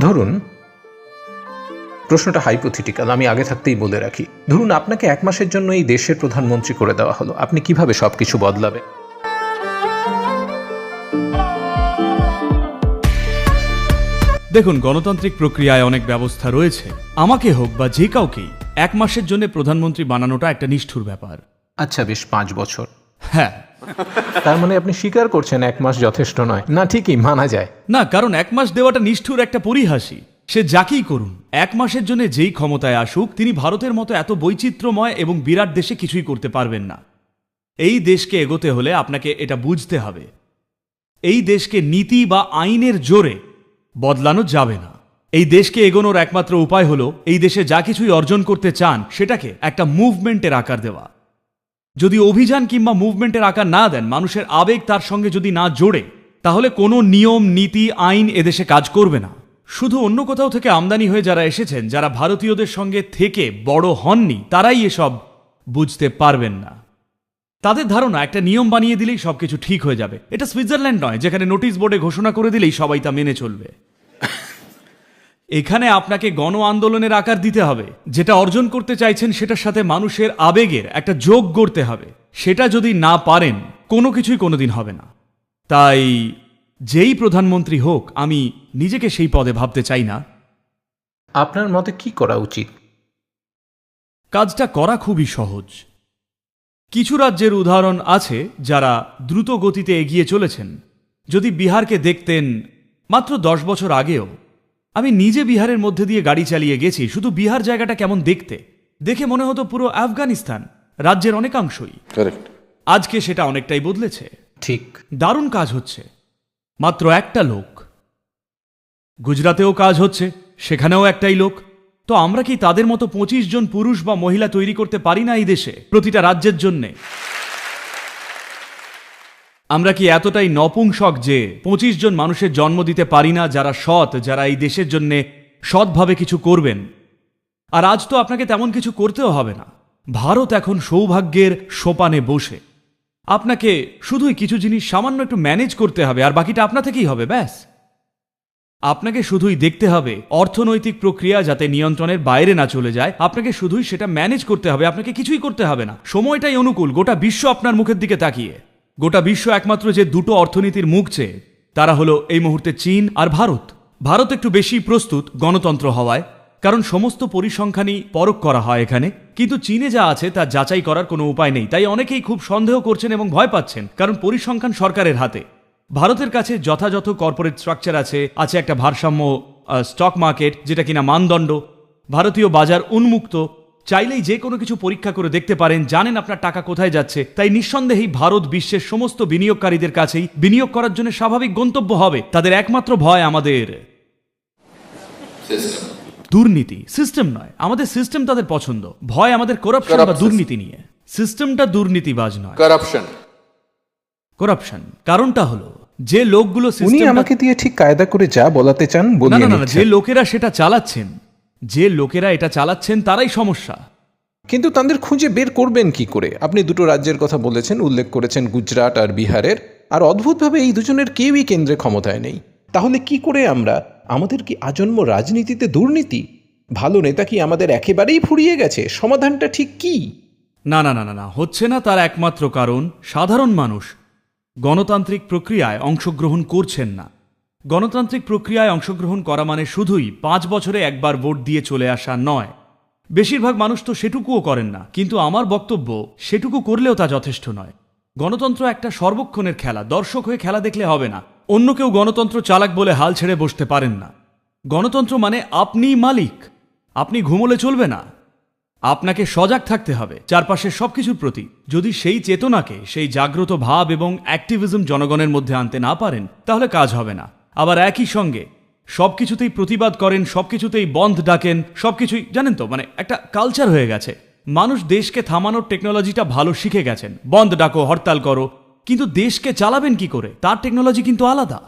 ধরুন প্রশ্নটা হাইপোথিটিক্যাল আমি আগে থাকতেই বলে রাখি। ধরুন আপনাকে এক মাসের জন্য এই দেশের প্রধানমন্ত্রী করে দেওয়া হলো আপনি কীভাবে সবকিছু বদলাবেন? দেখুন গণতান্ত্রিক প্রক্রিয়ায় অনেক ব্যবস্থা রয়েছে। আমাকে হোক বা যে কাউকেই এক মাসের জন্য প্রধানমন্ত্রী বানানোটা একটা নিষ্ঠুর ব্যাপার। আচ্ছা বেশ পাঁচ বছর। হ্যাঁ তার মানে আপনি স্বীকার করছেন এক মাস যথেষ্ট নয়। না, ঠিকই, মানা যায়। না, কারণ এক মাস দেওয়াটা নিষ্ঠুর একটা পরিহাসই সে যাকেই করুন, এক মাসের জন্য যেই ক্ষমতায় আসুক, তিনি ভারতের মতো এত বৈচিত্র্যময় এবং বিরাট দেশে কিছুই করতে পারবেন না। এই দেশকে এগোতে হলে আপনাকে এটা বুঝতে হবে। এই দেশকে নীতি বা আইনের জোরে বদলানো যাবে না। এই দেশকে এগোনোর একমাত্র উপায় হলো, এই দেশে যা কিছুই অর্জন করতে চান, সেটাকে একটা মুভমেন্টের আকার দেওয়া। যদি অভিযান কিংবা মুভমেন্টের আকার না দেন, মানুষের আবেগ তার সঙ্গে যদি না জোড়ে, তাহলে কোনো নিয়ম, নীতি, আইন এদেশে কাজ করবে না। শুধু অন্য কোথাও থেকে আমদানি হয়ে যারা এসেছেন, যারা ভারতীয়দের সঙ্গে থেকে বড় হননি, তারাই এসব বুঝতে পারবেন না। তাদের ধারণা, একটা নিয়ম বানিয়ে দিলেই সবকিছু ঠিক হয়ে যাবে। এটা সুইজারল্যান্ড নয়, যেখানে নোটিশ বোর্ডে ঘোষণা করে দিলেই সবাই তা মেনে চলবে। এখানে আপনাকে গণ আন্দোলনের আকার দিতে হবে। যেটা অর্জন করতে চাইছেন সেটার সাথে মানুষের আবেগের একটা যোগ গড়তে হবে। সেটা যদি না পারেন কোনো কিছুই কোনোদিন হবে না। তাই যেই প্রধানমন্ত্রী হোক আমি নিজেকে সেই পদে ভাবতে চাই না। আপনার মতে কি করা উচিত? কাজটা করা খুবই সহজ। কিছু রাজ্যের উদাহরণ আছে যারা দ্রুত গতিতে এগিয়ে চলেছেন। যদি বিহারকে দেখতেন মাত্র দশ বছর আগেও আমি নিজে বিহারের মধ্যে দিয়ে গাড়ি চালিয়ে গেছি শুধু বিহার জায়গাটা কেমন দেখতে? দেখে মনে হতো পুরো আফগানিস্তান রাজ্যের অনেকাংশই। আজকে সেটা অনেকটাই বদলেছে। ঠিক। দারুণ কাজ হচ্ছে। মাত্র একটা লোক। গুজরাতেও কাজ হচ্ছে সেখানেও একটাই লোক। তো আমরা কি তাদের মতো পঁচিশ জন পুরুষ বা মহিলা তৈরি করতে পারি না এই দেশে প্রতিটা রাজ্যের জন্যে? আমরা কি এতটাই নপুংসক যে পঁচিশ জন মানুষের জন্ম দিতে পারি না যারা সৎ, যারা এই দেশের জন্য সৎভাবে কিছু করবেন? আর আজ তো আপনাকে তেমন কিছু করতেও হবে না। ভারত এখন সৌভাগ্যের সোপানে বসে। আপনাকে শুধুই কিছু জিনিস সামান্য একটু ম্যানেজ করতে হবে, আর বাকিটা আপনা থেকেই হবে, ব্যাস। আপনাকে শুধুই দেখতে হবে অর্থনৈতিক প্রক্রিয়া যাতে নিয়ন্ত্রণের বাইরে না চলে যায়। আপনাকে শুধুই সেটা ম্যানেজ করতে হবে, আপনাকে কিছুই করতে হবে না। সময়টাই অনুকূল, গোটা বিশ্ব আপনার মুখের দিকে তাকিয়ে। গোটা বিশ্ব একমাত্র যে দুটো অর্থনীতির মুখ চেয়ে তারা হলো এই মুহূর্তে চীন আর ভারত। ভারত একটু বেশি প্রস্তুত গণতন্ত্র হওয়ায়, কারণ সমস্ত পরিসংখ্যানই পরখ করা হয় এখানে, কিন্তু চীনে যা আছে তা যাচাই করার কোনো উপায় নেই, তাই অনেকেই খুব সন্দেহ করছেন এবং ভয় পাচ্ছেন, কারণ পরিসংখ্যান সরকারের হাতে। ভারতের কাছে যথাযথ কর্পোরেট স্ট্রাকচার আছে আছে একটা ভারসাম্য স্টক মার্কেট যেটা কিনা মানদণ্ড। ভারতীয় বাজার উন্মুক্ত চাইলেই যে কোনো কিছু পরীক্ষা করে দেখতে পারেন জানেন আপনার টাকা কোথায় যাচ্ছে। তাই নিঃসন্দেহেই ভারত বিশ্বের সমস্ত বিনিয়োগকারীদের কাছেই বিনিয়োগ করার জন্য স্বাভাবিক গন্তব্য হবে। তাদের একমাত্র ভয় আমাদের। দুর্নীতি। সিস্টেম নয় আমাদের সিস্টেম তাদের পছন্দ। ভয় আমাদের করাপশন বা দুর্নীতি নিয়ে। সিস্টেমটা দুর্নীতিবাজ নয়। কারাপশন করাপশন কারণটা হলো যে লোকগুলো উনি আমাকে দিয়ে ঠিক কায়দা করে যা বলাতে চান বলিয়ে না না না, যে লোকেরা সেটা চালাচ্ছেন যে লোকেরা এটা চালাচ্ছেন তারাই সমস্যা। কিন্তু তাদের খুঁজে বের করবেন কি করে? আপনি দুটো রাজ্যের কথা বলেছেন উল্লেখ করেছেন গুজরাট আর বিহারের। আর অদ্ভুতভাবে এই দুজনের কেউই কেন্দ্রে ক্ষমতায় নেই। তাহলে কি করে আমরা? আমাদের কি আজন্ম রাজনীতিতে দুর্নীতি? ভালো নেতা কি আমাদের একেবারেই ফুরিয়ে গেছে? সমাধানটা ঠিক কি? না না না না না হচ্ছে না তার একমাত্র কারণ সাধারণ মানুষ গণতান্ত্রিক প্রক্রিয়ায় অংশগ্রহণ করছেন না। গণতান্ত্রিক প্রক্রিয়ায় অংশগ্রহণ করা মানে শুধুই পাঁচ বছরে একবার ভোট দিয়ে চলে আসা নয়। বেশিরভাগ মানুষ তো সেটুকুও করেন না, কিন্তু আমার বক্তব্য সেটুকু করলেও তা যথেষ্ট নয়। গণতন্ত্র একটা সর্বক্ষণের খেলা, দর্শক হয়ে খেলা দেখলে হবে না। অন্য কেউ গণতন্ত্র চালাক বলে হাল ছেড়ে বসতে পারেন না। গণতন্ত্র মানে আপনি মালিক, আপনি ঘুমোলে চলবে না। আপনাকে সজাগ থাকতে হবে, চারপাশের সবকিছুর প্রতি। যদি সেই চেতনাকে, সেই জাগ্রত ভাব এবং অ্যাক্টিভিজম জনগণের মধ্যে আনতে না পারেন, তাহলে কাজ হবে না। আবার একই সঙ্গে সব কিছুতেই প্রতিবাদ করেন, সবকিছুতেই বন্ধ ডাকেন সব কিছুই জানেন তো মানে একটা কালচার হয়ে গেছে। মানুষ দেশকে থামানোর টেকনোলজিটা ভালো শিখে গেছেন। বন্ধ ডাকো, হরতাল করো, কিন্তু দেশকে চালাবেন কি করে? তার টেকনোলজি কিন্তু আলাদা।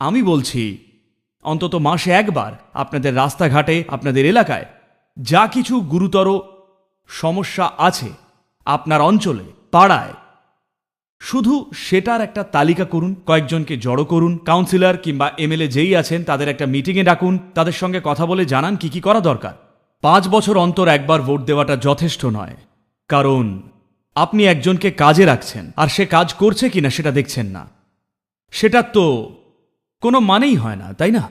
আমি বলছি, অন্তত মাসে একবার আপনাদের রাস্তাঘাটে, আপনাদের এলাকায় যা কিছু গুরুতর সমস্যা আছে আপনার অঞ্চলে, পাড়ায় শুধু সেটার একটা তালিকা করুন, কয়েকজনকে জড়ো করুন কাউন্সিলর কিংবা এমএলএ যেই আছেন, তাদের একটা মিটিংয়ে ডাকুন, তাদের সঙ্গে কথা বলে জানান কি কি করা দরকার। পাঁচ বছর অন্তর একবার ভোট দেওয়াটা যথেষ্ট নয়, কারণ আপনি একজনকে কাজে রাখছেন, আর সে কাজ করছে কিনা সেটা দেখছেন না। সেটা তো কোনো মানেই হয় না, তাই না?